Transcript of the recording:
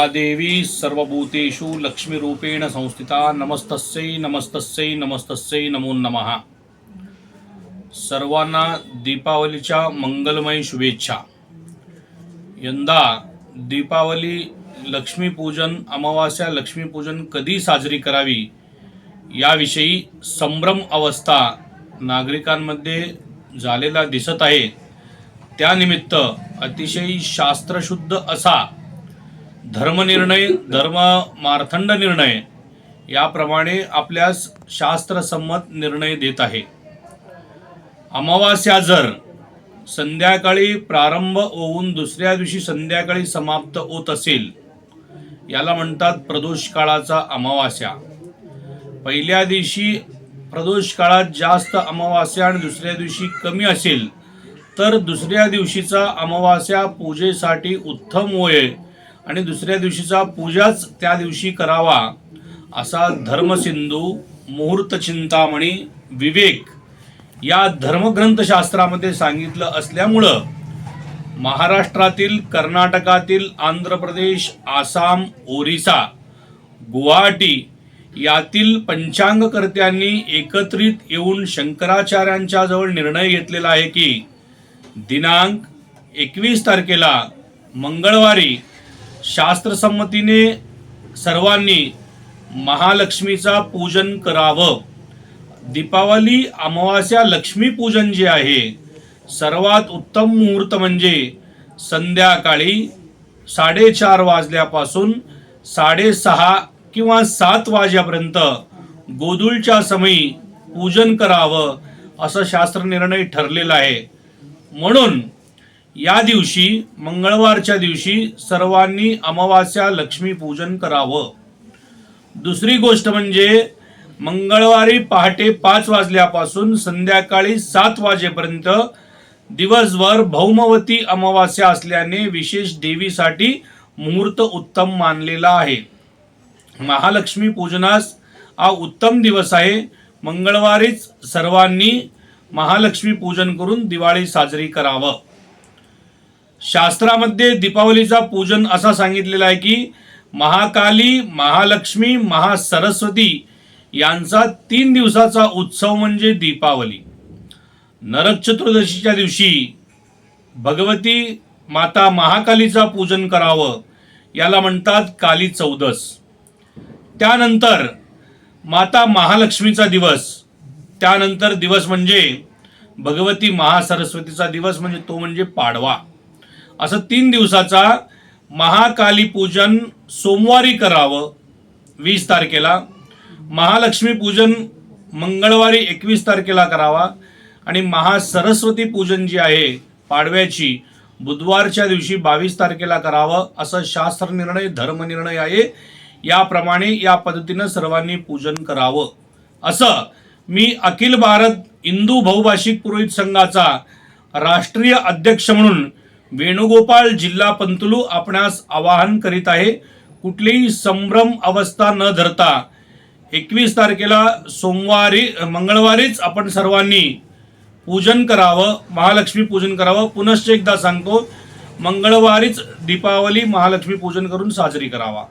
या देवी सर्वभूतेषु लक्ष्मीरूपेण संस्थिता। नमस्तस्यै नमस्तस्यै नमस्तस्यै नमो नमः। सर्वांना दीपावलीच्या मंगलमय शुभेच्छा। यंदा दीपावली लक्ष्मीपूजन अमावास्या लक्ष्मीपूजन कधी साजरी करावी याविषयी संभ्रम अवस्था नागरिकांमध्ये झालेला दिसत आहे. त्यानिमित्त अतिशय शास्त्रशुद्ध असा धर्मनिर्णय धर्म मार्थंड निर्णय याप्रमाणे आपल्यास शास्त्रसंमत निर्णय देत आहे. अमावास्या जर संध्याकाळी प्रारंभ होऊन दुसऱ्या दिवशी संध्याकाळी समाप्त होत असेल याला म्हणतात प्रदोष काळाचा अमावास्या. पहिल्या दिवशी प्रदोष काळात जास्त अमावास्या आणि दुसऱ्या दिवशी कमी असेल तर दुसऱ्या दिवशीचा अमावास्या पूजेसाठी उत्तम होय आणि दुसऱ्या दिवशीचा पूजाच त्या दिवशी करावा असा धर्मसिंधू मुहूर्त चिंतामणी विवेक या धर्मग्रंथशास्त्रामध्ये सांगितलं असल्यामुळं महाराष्ट्रातील कर्नाटकातील आंध्र प्रदेश आसाम ओरिसा गुवाहाटी यातील पंचांगकर्त्यांनी एकत्रित येऊन शंकराचार्यांच्या जवळ निर्णय घेतलेला आहे की दिनांक एकवीस तारखेला मंगळवारी शास्त्रसंमतीने सर्वांनी महालक्ष्मीचा पूजन करावं. दीपावली अमावास्या लक्ष्मीपूजन जे आहे सर्वात उत्तम मुहूर्त म्हणजे संध्याकाळी साडेचार वाजल्यापासून साडेसहा किंवा सात वाजेपर्यंत गोधूळच्या समयी पूजन करावं असं शास्त्र निर्णय ठरलेला आहे. म्हणून या दिवशी मंगळवारच्या दिवशी सर्वांनी अमावास्या लक्ष्मी पूजन करावं. दुसरी गोष्ट म्हणजे मंगळवारी पहाटे पाच वाजल्यापासून संध्याकाळी सात वाजेपर्यंत दिवसभर भौमवती अमावास्या असल्याने विशेष देवीसाठी मुहूर्त उत्तम मानलेला आहे. महालक्ष्मी पूजनास हा उत्तम दिवस आहे. मंगळवारीच सर्वांनी महालक्ष्मी पूजन करून दिवाळी साजरी करावं. शास्त्रामध्ये दीपावलीचा पूजन असा सांगितलेला आहे की महाकाली महालक्ष्मी महासरस्वती यांचा तीन दिवसाचा उत्सव म्हणजे दीपावली. नरक चतुर्दशीच्या दिवशी भगवती माता महाकालीचा पूजन करावं याला म्हणतात काली चौदस. त्यानंतर माता महालक्ष्मीचा दिवस त्यानंतर दिवस म्हणजे भगवती महासरस्वतीचा दिवस म्हणजे तो म्हणजे पाडवा. असं तीन दिवसाचा महाकाली पूजन सोमवारी करावं वीस तारखेला. महालक्ष्मी पूजन मंगळवारी एकवीस तारखेला करावा. आणि महासरस्वती पूजन जी आहे पाडव्याची बुधवारच्या दिवशी बावीस तारखेला करावं असं शास्त्र निर्णय धर्मनिर्णय आहे. याप्रमाणे या पद्धतीनं सर्वांनी पूजन करावं. असं मी अखिल भारत हिंदू बहुभाषिक पुरोहित संघाचा राष्ट्रीय अध्यक्ष म्हणून वेणुगोपाळ जिल्हा पंतुलू आपणास आवाहन करीत आहे कुठलीही संभ्रम अवस्था न धरता एकवीस तारखेला सोमवारी मंगळवारीच आपण सर्वांनी पूजन करावं महालक्ष्मी पूजन करावं. पुनश्च एकदा सांगतो मंगळवारीच दीपावली महालक्ष्मी पूजन करून साजरी करावा.